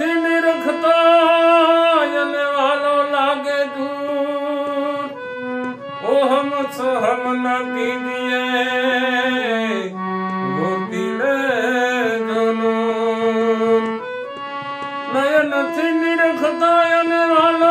નયનથી નિરખતા અને વાલો લાગે દૂર. ઓહમ સોહમ ના કીજીએ ગોતી લે જનૂર નયનથી નિરખતા અને વાલો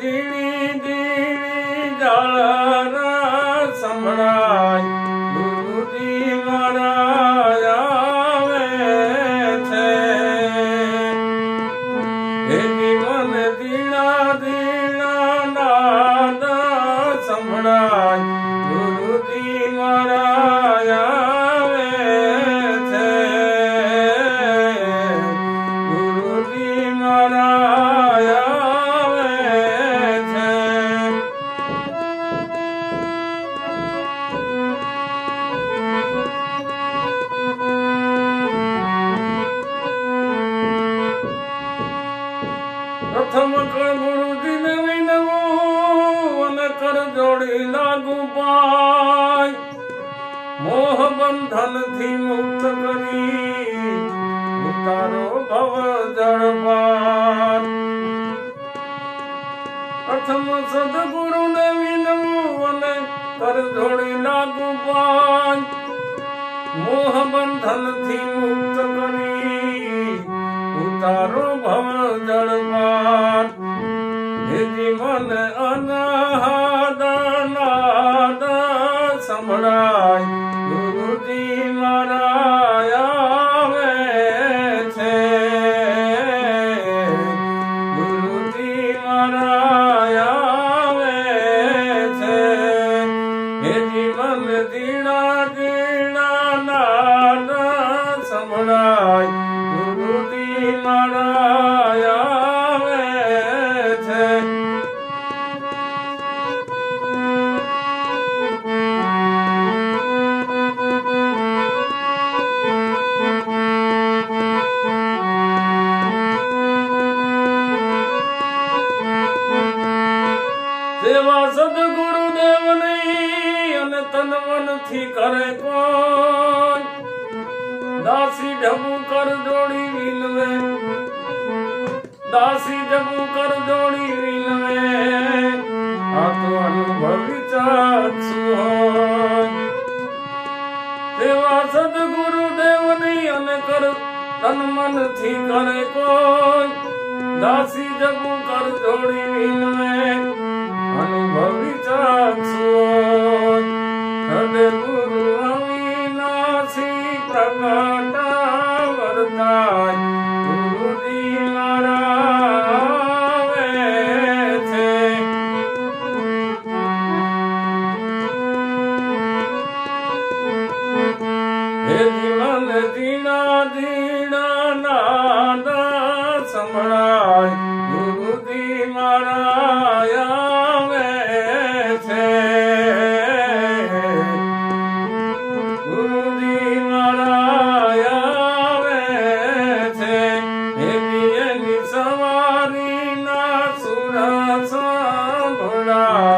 દીણી દીણી જાળના પ્રથમ કર ગુરુજીને વિનવું અને કર જોડી લાગુ પાય. મોહ બંધનથી મુક્ત કરી ઉતારો ભવ જળપાર પ્રથમ સદગુરુને વિનવું અને કર જોડી લાગુ પાય. મોહ બંધનથી મુક્ત કરી Oh no! મનથી કરે પણ દાસી ઢબુ કર જોડી વિનવે દાસી ઢબુ કર જોડી વિનવે આ તો અનુભવી ચાક્ષુ હોય. સેવા સદગુરુ દેવની અને કર, તન મનથી કરે કોઈ. દાસી જગુ કર જોડી વિનવે સવારી ના સુરા સાંભળા